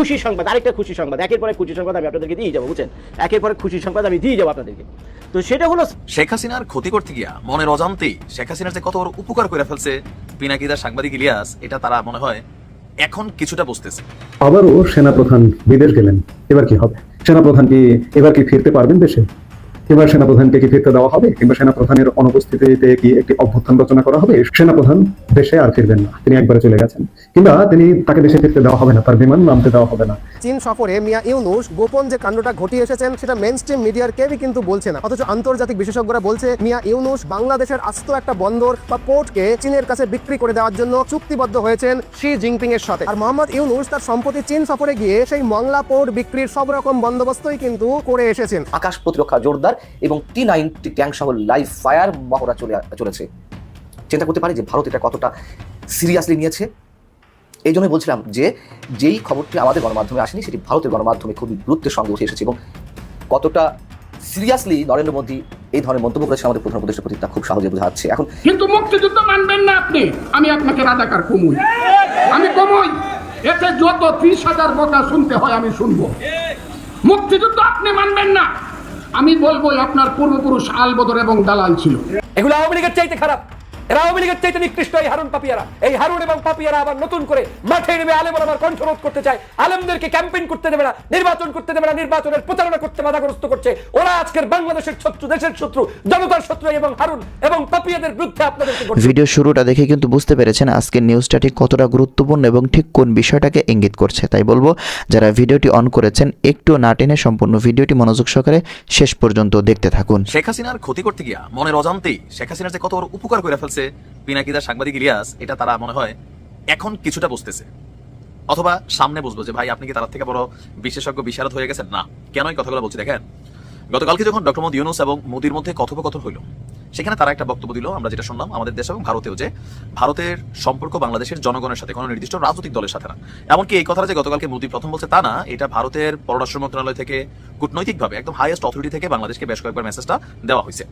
খুশি সংবাদ আরেকটা খুশি সংবাদ। একের পরে খুশি সংবাদ আমি আপনাদেরকে দিয়ে যাব বুঝছেন? একের পরে খুশি সংবাদ আমি দিয়ে যাব আপনাদেরকে। তো সেটা হলো শেখ হাসিনার ক্ষতি করতে গিয়া মনের অজান্তেই শেখ হাসিনার যে কত বড় উপকার করে ফেলছে পিনাকিদার সাংবাদিক ইলিয়াস এটা তারা মনে হয় এখন কিছুটা বুঝতেছে। আবারও সেনাপ্রধান বিদেশ গেলেন এবার কি হবে? সেনাপ্রধান কি এবার কি ফিরতে পারবেন দেশে? এবার সেনাপ্রধানকে কি ফিরতে দেওয়া হবে? কিংবা সেনাপ্রধানের অনুপস্থিতিতে কি একটি অভ্যুত্থান রচনা করা হবে? সেনাপ্রধান দেশে আর ফিরবেন না। তিনি একবারে চলে গেছেন। কিংবা তিনি তাকে দেশে ফিরতে দেওয়া হবে না তার বিমান নামতে দেওয়া হবে না। চীন সফরে মিয়া ইউনুস গোপন যে কাণ্ডটা ঘটিয়ে এসেছেন সেটা মেন স্ট্রিম মিডিয়ার কেউই কিন্তু বলছে না। অথচ আন্তর্জাতিক বিশেষজ্ঞরা বলছে মিয়া ইউনুস বাংলাদেশের আস্ত একটা বন্দর বা পোর্টকে চীনের কাছে বিক্রি করে দেওয়ার জন্য চুক্তিবদ্ধ হয়েছেন শি জিনপিং এর সাথে। আর মোহাম্মদ ইউনুস তার সম্প্রতি চীন সফরে গিয়ে সেই মংলা পোর্ট বিক্রির সব রকম বন্দোবস্তই কিন্তু করে এসেছেন। আকাশ প্রতিরক্ষা জোরদার এবং টি নাইনটি ট্যাঙ্ক সহ লাইভ ফায়ার মহড়া চলে চলেছে। চিন্তা করতে পারি যে ভারত এটা কতটা সিরিয়াসলি নিয়েছে? এই জন্যই বলছিলাম যে, যেই খবরটি আমাদের গণমাধ্যমে আসেনি, সেটি ভারতের গণমাধ্যমে খুবই গুরুত্বের সঙ্গে উঠে এসেছে এবং কতটা সিরিয়াসলি নরেন্দ্র মোদী এই ধরনের মন্তব্য করেছে আমাদের প্রধান প্রতি তা খুব সহজে বোঝা যাচ্ছে। এখন কিন্তু মুক্তিযুদ্ধ মানবেন না আপনি। আমি আপনাকে রাজাকার কমুই। আমি কমুই। এতে যত ত্রিশ হাজার বকা শুনতে হয় আমি শুনব। মুক্তিযুদ্ধ আপনি মানবেন না। আমি বলব আপনার পূর্বপুরুষ আলবদর এবং দালাল ছিল। এগুলো আওয়ামী লীগের চাইতে খারাপ। এরা আওয়ামী লীগের চাইতে নিকৃষ্ট এই হারুন পাপিয়ারা। এই হারুন এবং পাপিয়ারা আবার নতুন করে মাঠে নেমে আলেম আবার কণ্ঠরোধ করতে চায়। আলেমদেরকে ক্যাম্পেইন করতে দেবে না নির্বাচন করতে দেবে না নির্বাচনের প্রচারণা করতে বাধাগ্রস্ত করছে। ওরা আজকের বাংলাদেশের শত্রু দেশের শত্রু জনতার শত্রু এবং হারুন এবং পাপিয়াদের বিরুদ্ধে আপনাদেরকে ভিডিও শুরুটা দেখে কিন্তু বুঝতে পেরেছেন আজকের নিউজটা ঠিক কতটা গুরুত্বপূর্ণ এবং ঠিক কোন বিষয়টাকে ইঙ্গিত করছে। তাই বলব যারা ভিডিওটি অন করেছেন একটু না টেনে সম্পূর্ণ ভিডিওটি মনোযোগ সহকারে শেষ পর্যন্ত দেখতে থাকুন। শেখ হাসিনার ক্ষতি করতে গিয়া মনের অজান্তেই শেখ হাসিনার যে কত উপকার করে ফেলছে পিনাকিদার সাংবাদিক ইলিয়াস? এটা তারা মনে হয় এখন কিছুটা বুঝতেছে। অথবা সামনে বুঝব যে ভাই, আপনি কি তার থেকে বড় বিশেষজ্ঞ, বিশারদ হয়ে গেছেন? না। কেন এই কথাগুলো বলছি দেখেন? গতকালকে যখন ডক্টর মোদী ইউনুস এবং মোদির মধ্যে কথোপকথন হইল, সেখানে তারা একটা বক্তব্য দিল, আমরা যেটা শুনলাম আমাদের দেশ এবং ভারতেও যে ভারতের সম্পর্ক বাংলাদেশের জনগণের সাথে, কোনো নির্দিষ্ট রাজনৈতিক দলের সাথে না। এমনকি এই কথাটা যে গতকালকে মোদী প্রথম বলছে তা না, এটা ভারতের পররাষ্ট্র মন্ত্রণালয় থেকে কূটনৈতিকভাবে একদম হাইয়েস্ট অথরিটি থেকে বাংলাদেশকে বেশ কয়েকবার মেসেজটা দেওয়া হয়েছে।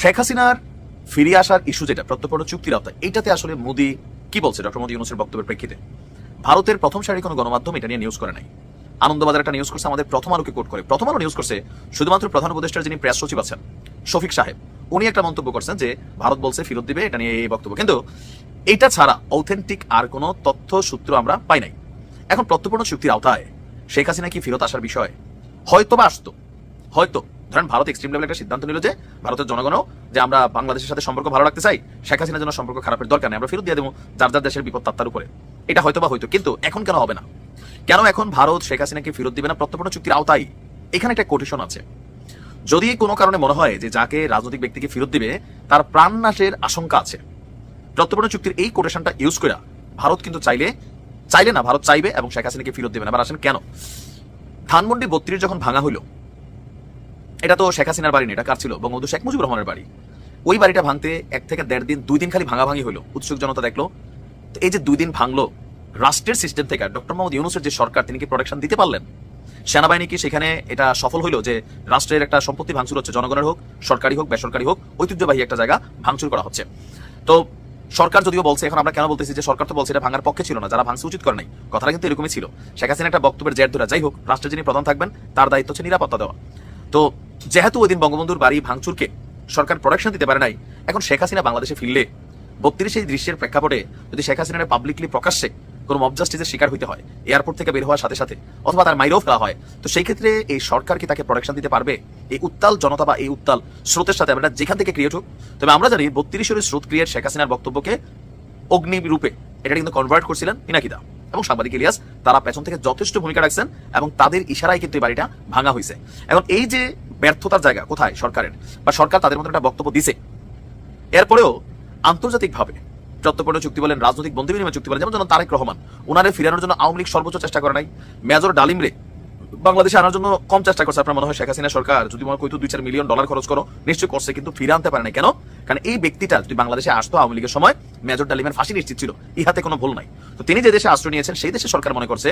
শেখ হাসিনার ফিরে আসার ইস্যু যেটা প্রত্যর্পণ চুক্তির আওতায়, এটাতে আসলে মোদী কি বলছে? ডক্টর মোদী ইউনুসের বক্তব্যের প্রেক্ষিতে। ভারতের প্রথম সারির কোনো গণমাধ্যম এটা নিয়ে নিউজ করে নাই। আনন্দবাজার একটা নিউজ করছে, আমাদের প্রথম আলোকে কোট করে। প্রথম আলো নিউজ করছে, শুধুমাত্র প্রধান উপদেষ্টার যিনি প্রেস সচিব আছেন, শফিক সাহেব। উনি একটা মন্তব্য করছেন যে, ভারত বলছে ফেরত দিবে, এটা নিয়ে এই বক্তব্য। কিন্তু এটা ছাড়া অথেন্টিক আর কোনো তথ্য সূত্র আমরা পাই নাই। এখন প্রত্যপূর্ণ চুক্তির আওতায় শেখ হাসিনা কি ফেরত আসার বিষয়? হয়তো বা আসতো। হয়তো। ধরেন ভারত এক্সট্রিম লেভেল একটা সিদ্ধান্ত নিল যে ভারতের জনগণও যে আমরা বাংলাদেশের সাথে সম্পর্ক ভালো রাখতে চাই, শেখ হাসিনার জন্য সম্পর্ক খারাপের দরকার নেই, আমরা ফেরত দিয়ে দেবো যার যার দেশের বিপদ তাত্তার উপরে। এটা হয়তো বা হয়তো, কিন্তু এখন কেন হবে না? কেন এখন ভারত শেখ হাসিনাকে ফেরত দিবে না প্রত্যর্পণ চুক্তির আওতায়? এখানে একটা কোটেশন আছে। যদি কোনো কারণে মনে হয় যে যাকে রাজনৈতিক ব্যক্তিকে ফেরত দিবে, তার প্রাণ নাশের আশঙ্কা আছে। প্রত্যর্পণ চুক্তির এই কোটেশনটা ইউজ করে ভারত কিন্তু চাইলে চাইলে না, ভারত চাইবে এবং শেখ হাসিনাকে ফেরত দেবে না। আবার আসেন কেন? ধানমন্ডি বত্রিশ যখন ভাঙা হইল এটা তো শেখ হাসিনার বাড়ি নেই এটা কার ছিল? বঙ্গবন্ধু শেখ মুজিবুর রহমানের বাড়ি। ওই বাড়িটা ভাঙতে এক থেকে দেড় দিন, দুই দিন খালি ভাঙাভাঙি হলো উৎসুক জনতা দেখল। তো এই যে দুই দিন ভাঙলো, রাষ্ট্রের সিস্টেম থেকে ডক্টর মোহাম্মদ ইউনুসের যে সরকার, তিনি কি প্রোটেকশন দিতে পারলেন? সেনাবাহিনী কি সেখানে এটা সফল হইল যে রাষ্ট্রের একটা সম্পত্তি ভাঙচুর হচ্ছে, জনগণের হোক, সরকারি হোক, বেসরকারি হোক, ঐতিহ্যবাহী একটা জায়গা ভাঙচুর করা হচ্ছে। তো সরকার যদিও বলছে, এখন আমরা কেন বলতেছি যে সরকার তো বলছে এটা ভাঙার পক্ষে ছিল না, যারা ভাঙছে উচিত করে নাই। কথাটা কিন্তু এরকমই ছিল। শেখ হাসিনা একটা বক্তব্যের জের ধরে, যাই হোক, রাষ্ট্রের যিনি প্রধান থাকবেন, তার দায়িত্ব হচ্ছে নিরাপত্তা দেওয়া। তো যেহেতু ওই দিন বঙ্গবন্ধুর বাড়ি ভাঙচুরকে সরকার প্রোটেকশন দিতে পারে নাই, এখন শেখ হাসিনা বাংলাদেশে ফিরলে বত্রিশ এই দৃশ্যের প্রেক্ষাপটে যদি শেখ হাসিনার পাবলিকলি প্রকাশ্যে কোনো মব জাস্টিসের শিকার হইতে হয় এয়ারপোর্ট থেকে বের হওয়ার সাথে সাথে, অথবা তার মাইরেও ফেলা হয়, তো সেই ক্ষেত্রে এই সরকার কি তাকে প্রোটেকশন দিতে পারবে? এই উত্তাল জনতা বা এই উত্তাল স্রোতের সাথে আমরা যেখান থেকে ক্রিয়েট হোক, তবে আমরা জানি বত্রিশের স্রোত ক্রিয়েট শেখ হাসিনার বক্তব্যকে অগ্নি রূপে এটা কিন্তু কনভার্ট করছিলেন পিনাকিদা এবং সাংবাদিক ইলিয়াস, তারা পেছন থেকে যথেষ্ট ভূমিকা রাখছেন এবং তাদের ইশারায় কিন্তু এই বাড়িটা ভাঙা হয়েছে এখন এই যে ব্যর্থতার জায়গা কোথায় সরকারের? বা সরকার তাদের মধ্যে একটা বক্তব্য দিছে। এরপরেও আন্তর্জাতিকভাবে চট্টগ্রাম চুক্তি বলেন, রাজনৈতিক বন্ধু বিনিময় চুক্তি বলেন, যেমন যেমন তারেক রহমান ওনারে ফিরানোর জন্য আওয়ামী লীগ সর্বোচ্চ চেষ্টা করে নাই। মেজর ডালিমরে বাংলাদেশে আনার জন্য কম চেষ্টা করছে। আপনার মনে হয় শেখ হাসিনা সরকার, যদি মনে কইতো দুই চার মিলিয়ন ডলার খরচ করো, নিশ্চয়ই করছে, কিন্তু ফিরে আনতে পারে না কেন? কারণ এই ব্যক্তিটা যদি বাংলাদেশে আসতো আওয়ামী লীগের সময়, মেজর ডালিমের ফাঁসি নিশ্চিত ছিল। ইহাতে কোনো ভুল নাই। তো তিনি যে দেশে আশ্রয় নিয়েছেন, সেই দেশে সরকার মনে করছে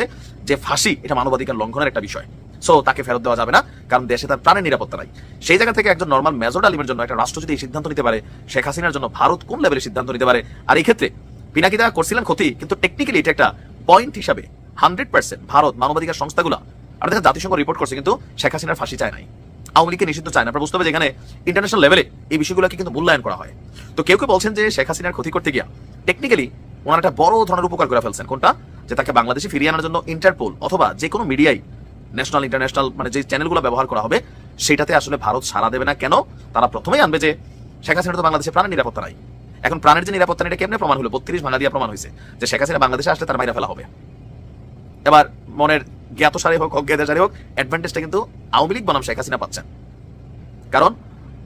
যে ফাঁসি এটা মানবাধিকার লঙ্ঘনের একটা বিষয়। সো তাকে ফেরত দেওয়া যাবে না, কারণ দেশে তার প্রাণের নিরাপত্তা নাই। সেই জায়গা থেকে একজন নর্মাল মেজর ডালিমের জন্য একটা রাষ্ট্র যদি এই সিদ্ধান্ত নিতে পারে, শেখ হাসিনার জন্য ভারত কোন লেভেলের সিদ্ধান্ত নিতে পারে? আর এই ক্ষেত্রে পিনাকিদা করছিলেন ক্ষতি, কিন্তু টেকনিক্যালি এটা একটা পয়েন্ট হিসাবে। হান্ড্রেড পার্সেন্ট ভারত মানবাধিকার সংস্থাগুলো আপনার দেখেন জাতিসংঘ রিপোর্ট করছে কিন্তু শেখ হাসিনার ফাঁসি চায় নাই। আওয়ামী লীগকে নিষিদ্ধ চায় না। বুঝতে হবে যে এখানে ইন্টারন্যাশনাল লেভেলে এই বিষয়গুলোকে কিন্তু মূল্যায়ন করা হয়। তো কেউ কেউ বলছেন যে শেখ হাসিনার ক্ষতি করতে গিয়া টেকনিক্যালি ওনার একটা বড় ধরনের উপকার করে ফেলছেন। কোনটা? যে তাকে বাংলাদেশে ফিরিয়ে আনার জন্য ইন্টারপোল অথবা যে কোনো মিডিয়াই ন্যাশনাল ইন্টারন্যাশনাল মানে যে চ্যানেলগুলো ব্যবহার করা হবে, সেটাতে আসলে ভারত সাড়া দেবে না। কেন? তারা প্রথমেই আনবে যে শেখ হাসিনা তো বাংলাদেশে প্রাণের নিরাপত্তা নাই। এখন প্রাণের যে নিরাপত্তা এটা কেমনে প্রমাণ হলো? বত্রিশ ভাঙা দিয়ে প্রমাণ হয়েছে যে শেখ হাসিনা বাংলাদেশে আসলে তার মাইরা ফেলা হবে। এবার মনের জ্ঞাত সারে হোক, অজ্ঞাত সারে হোক অ্যাডভান্টেজটা কিন্তু আওয়ামী লীগ বনাম শেখ হাসিনা পাচ্ছেন। কারণ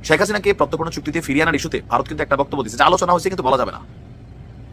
শেখ হাসিনাকে প্রত্যক্ষ চুক্তিতে ফিরিয়ে আনার ইস্যুতে ভারত কিন্তু একটা বক্তব্য দিচ্ছে যে আলোচনা হয়েছে কিন্তু বলা যাবে না।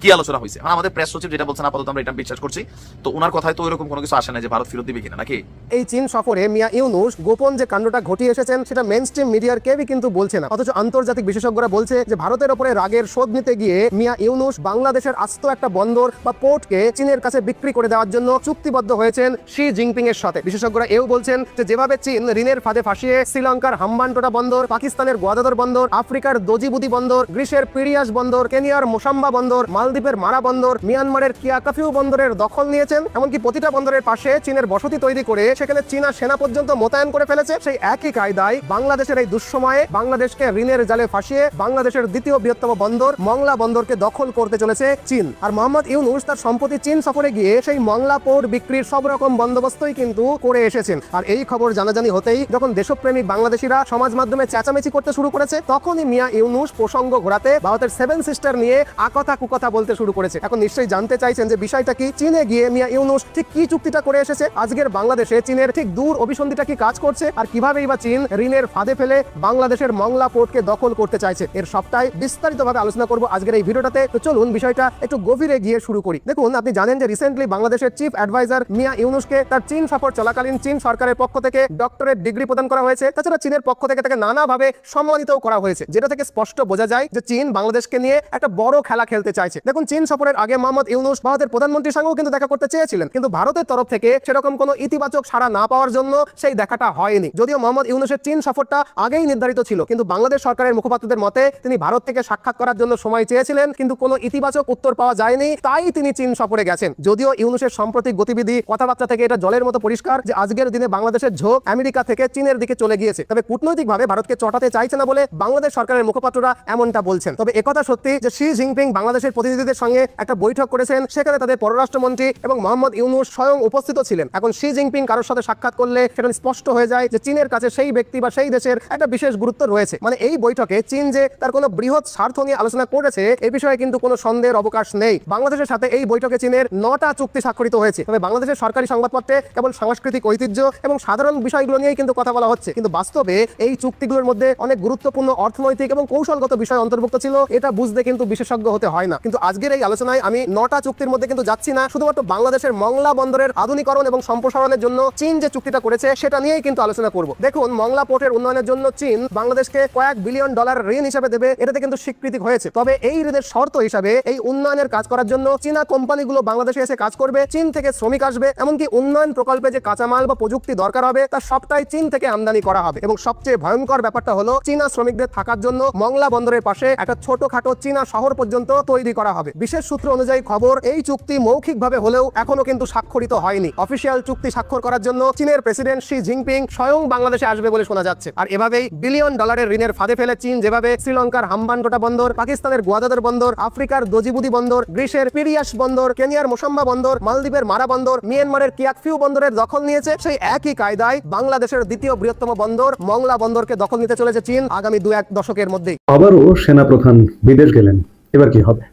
কি আলোচনা হয়েছে? মানে আমাদের প্রেস সচিব যেটা বলছেন, আপাতত আমরা এটা বিশ্বাস করছি। তো ওনার কথায় তো এরকম কোনো কিছু আসে না যে ভারত ফেরত দিবে কিনা, নাকি? এই চীন সফরে মিয়া ইউনুস গোপন যে কাণ্ডটা ঘটিয়ে এসেছেন, সেটা মেন স্ট্রিম মিডিয়ার কেউই কিন্তু বলছে না। অথচ আন্তর্জাতিক বিশেষজ্ঞরা বলছে যে ভারতের ওপরে রাগের শোধ নিতে গিয়ে মিয়া ইউনুস বাংলাদেশের আস্ত একটা বন্দর বা পোর্টকে চীনের কাছে বিক্রি করে দেওয়ার জন্য চুক্তিবদ্ধ হয়েছেন শি জিনপিং এর সাথে। বিশেষজ্ঞরা এও বলছেন যে যেভাবে চীন ঋণের ফাঁদে ফাঁসিয়ে শ্রীলঙ্কার হাম্বানটোটা বন্দর, পাকিস্তানের গোয়াদাদর বন্দর, আফ্রিকার দজিবুদি বন্দর, গ্রিসের পিরিয়াস বন্দর, কেনিয়ার মোসাম্বা বন্দর মালদ্বীপের মারা বন্দর, মিয়ানমারের কিয়াকাফিউ বন্দরের দখল নিয়েছেন। এমনকি প্রতিটা বন্দরের পাশে চীনের বসতি তৈরি করে সেখানে চীনা সেনা পর্যন্ত মোতায়েন করে ফেলেছে। সেই একই কায়দায় বাংলাদেশের এই দুঃসময়ে বাংলাদেশকে ঋণের জালে ফাঁসিয়ে বাংলাদেশের দ্বিতীয় বৃহত্তম বন্দর মংলা বন্দরকে দখল করতে চলেছে চীন। আর মোহাম্মদ ইউনুস তার সম্প্রতি চীন সফরে গিয়ে সেই মংলা পোর্ট বিক্রির সব রকম বন্দোবস্তই কিন্তু করে এসেছেন। আর এই খবর জানাজানি হতেই যখন দেশপ্রেমিক বাংলাদেশিরা সমাজ মাধ্যমে চেঁচামেচি করতে শুরু করেছে, তখনই মিয়া ইউনুস প্রসঙ্গ ঘোরাতে ভারতের সেভেন সিস্টার নিয়ে আকথা কুকথা বলতে শুরু করেছে। এখন নিশ্চয়ই জানতে চাইছেন যে বিষয়টা কি? চীনে গিয়ে মিয়া ইউনুস ঠিক কি চুক্তিটা করে এসেছে? আজকের বাংলাদেশে চীনের ঠিক দূর অভিসন্ধিটা কি কাজ করছে? আর কিভাবেই বা চীন ঋণের ফাঁদে ফেলে বাংলাদেশের মংলা পোর্টকে দখল করতে চাইছে? এর সবটাই বিস্তারিতভাবে আলোচনা করব আজকের এই ভিডিওটাতে। তো চলুন বিষয়টা একটু গভীরে গিয়ে শুরু করি। দেখুন, আপনি জানেন যে রিসেন্টলি বাংলাদেশের চিফ অ্যাডভাইজার মিয়া ইউনুসকে তার চীন সফর চলাকালীন চীন সরকারের পক্ষ থেকে ডক্টরেট ডিগ্রি প্রদান করা হয়েছে। তাছাড়া চীনের পক্ষ থেকে তাকে নানাভাবে সম্মানিতও করা হয়েছে। যেটা থেকে স্পষ্ট বোঝা যায় যে চীন বাংলাদেশকে নিয়ে একটা বড় খেলা খেলতে চাইছে। দেখুন, চীন সফরের আগে মোহাম্মদ ইউনুস ভারতের প্রধানমন্ত্রীর সঙ্গেও কিন্তু দেখা করতে চেয়েছিলেন। কিন্তু ভারতের তরফ থেকে সেরকম কোনো ইতিবাচক সাড়া না পাওয়ার জন্য সেই দেখাটা হয়নি। যদিও মোহাম্মদ ইউনুসের চীন সফরটা আগেই নির্ধারিত ছিল, কিন্তু বাংলাদেশ সরকারের মুখপাত্রদের মতে তিনি ভারত থেকে সাক্ষাৎ করার জন্য সময় চেয়েছিলেন, কিন্তু কোনো ইতিবাচক উত্তর পাওয়া যায়নি, তাই তিনি চীন সফরে গেছেন। যদিও ইউনুসের সাম্প্রতিক গতিবিধি কথাবার্তা থেকে এটা জলের মতো পরিষ্কার যে আজকের দিনে বাংলাদেশের ঝোঁক আমেরিকা থেকে চীনের দিকে চলে গিয়েছে। তবে কূটনৈতিকভাবে ভারতকে চটাতে চাইছে না বলে বাংলাদেশ সরকারের মুখপাত্ররা এমনটা বলছেন। তবে একথা সত্যি যে শি জিনপিং বাংলাদেশের প্রতিনিধিদের সঙ্গে একটা বৈঠক করেছেন। সেখানে তাদের পররাষ্ট্রমন্ত্রী এবং মোহাম্মদ ইউনুস স্বয়ং উপস্থিত ছিলেন। এখন শি জিনপিং কারোর সাথে সাক্ষাৎ করলে সেটা স্পষ্ট হয়ে যায় যে চীনের কাছে সেই ব্যক্তি বা সেই দেশের একটা বিশেষ গুরুত্ব রয়েছে। মানে এই বৈঠকে চীন যে তার কোনো বৃহৎ স্বার্থ নিয়ে আলোচনা করেছে, এ বিষয়ে কিন্তু কোনো সন্দেহের অবকাশ নেই। বাংলাদেশের সাথে এই বৈঠকে চীনের নটা চুক্তি স্বাক্ষরিত হয়েছে। তবে বাংলাদেশের সরকারি সংবাদপত্রে কেবল সাংস্কৃতিক ঐতিহ্য এবং সাধারণ বিষয়গুলো নিয়েই কিন্তু কথা বলা হচ্ছে। কিন্তু বাস্তবে এই চুক্তিগুলোর মধ্যে অনেক গুরুত্বপূর্ণ অর্থনৈতিক এবং কৌশলগত বিষয় অন্তর্ভুক্ত ছিল, এটা বুঝতে কিন্তু বিশেষজ্ঞ হতে হয় না। কিন্তু আজকের এই আলোচনায় আমি নটা চুক্তির মধ্যে কিন্তু যাচ্ছি না। শুধুমাত্র বাংলাদেশের মংলা বন্দরের আধুনিকরণ এবং সম্প্রসারণের জন্য চীন যে চুক্তিটা করেছে, সেটা নিয়েই কিন্তু আলোচনা করব। দেখুন, মংলা পোর্টের উন্নয়নের জন্য চীন বাংলাদেশকে কয়েক বিলিয়ন ডলার ঋণ হিসেবে দেবে, এটাতে কিন্তু স্বীকৃতি হয়েছে। তবে এই ঋণের শর্ত হিসাবে এই উন্নয়নের কাজ করার জন্য চীনা কোম্পানিগুলো বাংলাদেশে এসে কাজ করবে, চীন থেকে শ্রমিক আসবে, এমনকি উন্নয়ন প্রকল্পে যে কাঁচামাল বা প্রযুক্তি দরকার হবে, তা সবটাই চীন থেকে আমদানি করা হবে। এবং সবচেয়ে ভয়ঙ্কর ব্যাপারটা হলো, চীনা শ্রমিকদের থাকার জন্য মংলা বন্দরের পাশে একটা ছোটখাটো চীনা শহর পর্যন্ত তৈরি করা হবে। বিশেষ সূত্র অনুযায়ী খবর, এই চুক্তি মৌখিকভাবে হলেও এখনও কিন্তু স্বাক্ষরিত হয়নি। অফিসিয়াল চুক্তি স্বাক্ষর করার জন্য চীনের প্রেসিডেন্ট শি জিনপিং স্বয়ং বাংলাদেশে আসবে বলে শোনা যাচ্ছে। আর এভাবেই বিলিয়ন ডলারের ঋণের ফাঁদে ফেলে চীন যেভাবে শ্রীলঙ্কার হাম্বানটোটা বন্দর, পাকিস্তানের গোয়াদাদর বন্দর, আফ্রিকার দজিবুদি বন্দর, গ্রিসের পিরিয়াস বন্দর, কেনিয়ার মোসাম্বা বন্দর, মালদ্বীপের মারা বন্দর, মিয়ানমারের কিয়াকফিউ বন্দরের দখল নিয়েছে সেই একই কায়দায় বাংলাদেশের দ্বিতীয় বৃহত্তম বন্দর মংলা বন্দরকে দখল নিতে চলেছে চীন আগামী দু এক দশকের মধ্যেই। আবারও সেনাপ্রধান বিদেশ গেলেন। এবার কি হবে?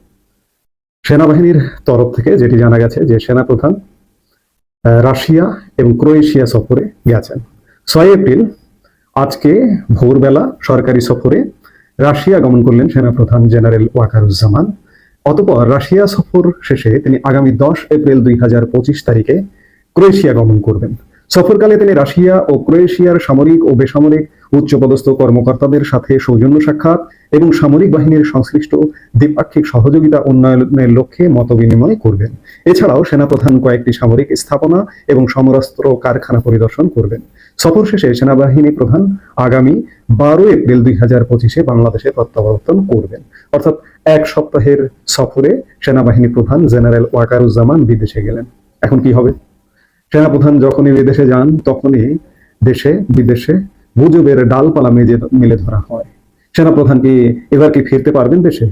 সেনাবাহিনীর তরফ থেকে যেটি জানা গেছে যে সেনাপ্রধান রাশিয়া এবং ক্রোয়েশিয়া সফরে গেছেন। ছয় এপ্রিল, আজকে ভোরবেলা সরকারি সফরে রাশিয়া গমন করলেন সেনাপ্রধান জেনারেল ওয়াকারুজ্জামান। অতপর রাশিয়া সফর শেষে তিনি আগামী দশ এপ্রিল দুই হাজার পঁচিশ তারিখে ক্রোয়েশিয়া গমন করবেন। সফরকালে তিনি রাশিয়া ও ক্রোয়েশিয়ার সামরিক ও বেসামরিক উচ্চপদস্থ কর্মকর্তাদের সাথে সৌজন্য সাক্ষাৎ এবং সামরিক বাহিনীর সংশ্লিষ্ট দ্বিপাক্ষিক সহযোগিতা উন্নয়নের লক্ষ্যে মতবিনিময় করবেন। এছাড়াও সেনাপ্রধান কয়েকটি সামরিক স্থাপনা এবং সমরাস্ত্র কারখানা পরিদর্শন করবেন। সফর শেষে সেনাবাহিনী প্রধান আগামী বারো এপ্রিল দুই হাজার পঁচিশে বাংলাদেশে প্রত্যাবর্তন করবেন। অর্থাৎ এক সপ্তাহের সফরে সেনাবাহিনী প্রধান জেনারেল ওয়াকারুজ্জামান বিদেশে গেলেন। এখন কি হবে? সেনাপ্রধান যখনই বিদেশে যান, তখনই দেশে, বিদেশে গুজবের ডালপালা মেজে মেলে ধরা হয়। সেনাপ্রধান কি এবার কি ফিরতে পারবেন দেশে?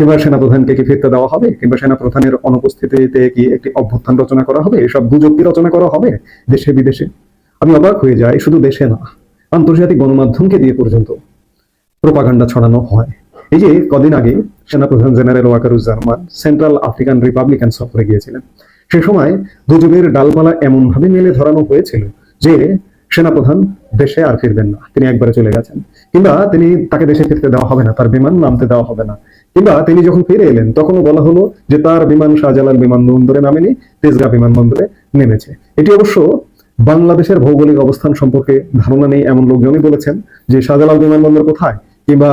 কিংবা সেনাপ্রধানকে কি ফিরতে দেওয়া হবে? কিংবা সেনাপ্রধানের অনুপস্থিতিতে কি একটি অভ্যুত্থান রচনা করা হবে? এসব গুজব কি রচনা করা হবে দেশে, বিদেশে? আমি অবাক হয়ে যাই, শুধু দেশে না, আন্তর্জাতিক গণমাধ্যমকে দিয়ে পর্যন্ত প্রোপাগান্ডা ছড়ানো হয়। এই যে কদিন আগে সেনাপ্রধান general Wakeruzzaman central African republican সফরে গিয়েছিলেন। সে সময় গুজবের ডালপালা এমন ভাবে মেলে ধরানো হয়েছিল যে সেনাপ্রধান দেশে আর ফিরবেন না। তিনি একবারে চলে গেছেন। কিংবা তিনি তাকে দেশে ফিরতে দেওয়া হবে না, তার বিমান নামতে দেওয়া হবে না। কিংবা তিনি যখন ফিরে এলেন, তখনও বলা হলো যে তার বিমান শাহজালাল বিমানবন্দরে নামেনি, তেজগাঁ বিমানবন্দরে নেমেছে। এটি অবশ্য বাংলাদেশের ভৌগোলিক অবস্থান সম্পর্কে ধারণা নেই এমন লোকজনই বলেছেন যে শাহজালাল বিমানবন্দর কোথায় কিংবা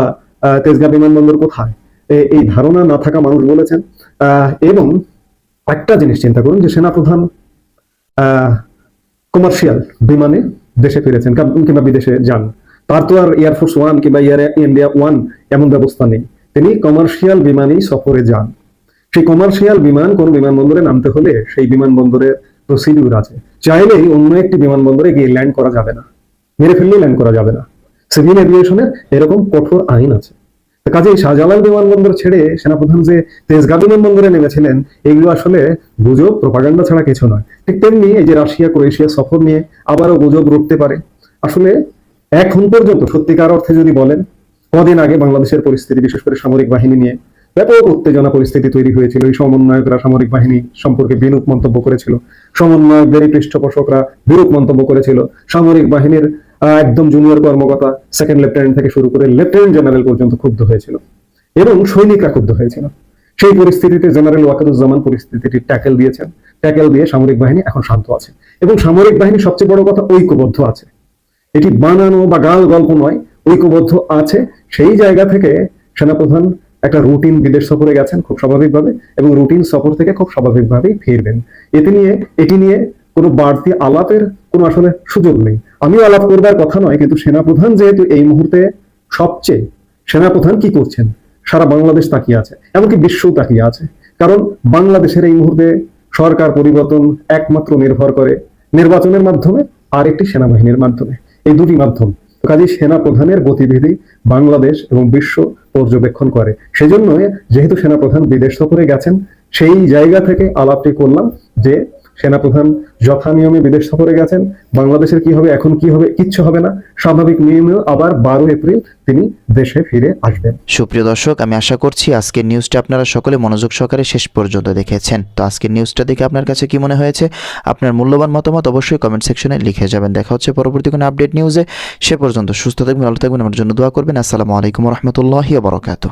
তেজগাঁ বিমানবন্দর কোথায়। এই ধারণা না থাকা মানুষ বলেছেন। এবং একটা জিনিস চিন্তা করুন যে সেনাপ্রধান কমার্শিয়াল বিমানে দেশে ফিরেছেন কিংবা বিদেশে যান। তার তো আর এয়ারফোর্স ওয়ান কিংবা এয়ার ইন্ডিয়া ওয়ান এমন ব্যবস্থা নেই। তিনি কমার্শিয়াল বিমানেই সফরে যান। সেই কমার্শিয়াল বিমান কোন বিমানবন্দরে নামতে হলে সেই বিমানবন্দরের প্রসিডিউর আছে। চাইলেই অন্য একটি বিমানবন্দরে গিয়ে ল্যান্ড করা যাবে না। মেরে ফেললেই ল্যান্ড করা যাবে না। সিভিল এভিয়েশনের এরকম কঠোর আইন আছে। কাজেই শাহজালাল বিমানবন্দর ছেড়ে সেনাপ্রধান যে তেজগাঁ বিমানবন্দরে নেমেছিলেন এগুলো আসলে গুজব প্রপাগান্ডা ছাড়া কিছু নয়। ঠিক তেমনি এই যে রাশিয়া, ক্রোয়েশিয়া সফর নিয়ে আবারও গুজব রুখতে পারে। আসলে এখন পর্যন্ত, সত্যিকার অর্থে যদি বলেন, কদিন আগে বাংলাদেশের পরিস্থিতি, বিশেষ করে সামরিক বাহিনী নিয়ে ব্যাপক উত্তেজনা পরিস্থিতি তৈরি হয়েছিল। এই সমন্বয়করা সামরিক বাহিনী সম্পর্কে বিরূপ মন্তব্য করেছিল। সমন্বয়কদেরই পৃষ্ঠপোষকরা বিরূপ মন্তব্য করেছিল। সামরিক বাহিনীর একদম জুনিয়র কর্মকর্তা সেকেন্ড লেফটেন্যান্ট থেকে শুরু করে লেফটেন্যান্ট জেনারেল পর্যন্ত ক্ষুব্ধ হয়েছিল। এবং সৈনিকরা ক্ষুব্ধ হয়েছিল। সেই পরিস্থিতিতে জেনারেল ওয়াকারুজ্জামান পরিস্থিতিটি ট্যাকেল দিয়েছেন। ট্যাকেল দিয়ে সামরিক বাহিনী এখন শান্ত আছে। এবং সামরিক বাহিনী সবচেয়ে বড় কথা ঐক্যবদ্ধ আছে। এটি বানানো বা গাল গল্প নয়, ঐক্যবদ্ধ আছে। সেই জায়গা থেকে সেনাপ্রধান একটা রুটিন বিদেশ সফরে গেছেন খুব স্বাভাবিকভাবে এবং রুটিন সফর থেকে খুব স্বাভাবিকভাবেই ফিরবেন। এতে নিয়ে, এটি নিয়ে কোনো বাড়তি আলাপের কোনো আসলে সুযোগ নেই। আমিও আলাপ করবার কথা নয়, কিন্তু সেনাপ্রধান যেহেতু এই মুহূর্তে সবচেয়ে সেনাপ্রধান কি করছেন? সারা বাংলাদেশ তাকিয়ে আছে, এমনকি বিশ্বও তাকিয়ে আছে। কারণ বাংলাদেশের এই মুহূর্তে সরকার পরিবর্তন একমাত্র নির্ভর করে নির্বাচনের মাধ্যমে আর একটি সেনাবাহিনীর মাধ্যমে। এই দুটি মাধ্যম। তো কাজেই সেনা প্রধানের গতিবিধি বাংলাদেশ এবং বিশ্ব পর্যবেক্ষণ করে। সেজন্য যেহেতু সেনাপ্রধান বিদেশ সফরে গেছেন, সেই জায়গা থেকে আলাপটি করলাম যে সেনাপ্রধান যথা নিয়মে বিদেশ সফরে গেছেন। বাংলাদেশের কি হবে, এখন কি হবে, কিচ্ছু হবে না। স্বাভাবিক নিয়মেও আবার বারো এপ্রিল তিনি দেশে ফিরে আসবেন। সুপ্রিয় দর্শক, আমি আশা করছি আজকের নিউজটা আপনারা সকলে মনোযোগ সহকারে শেষ পর্যন্ত দেখেছেন। তো আজকের নিউজটা দেখে আপনার কাছে কি মনে হয়েছে? আপনার মূল্যবান মতামত অবশ্যই কমেন্ট সেকশনে লিখে যাবেন। দেখা হচ্ছে পরবর্তী কোনো আপডেট নিউজে সে পর্যন্ত সুস্থ থাকবেন, ভালো থাকবেন, আমার জন্য দোয়া করবেন। আসসালামু আলাইকুম রহমতুল্লাহি বরকাত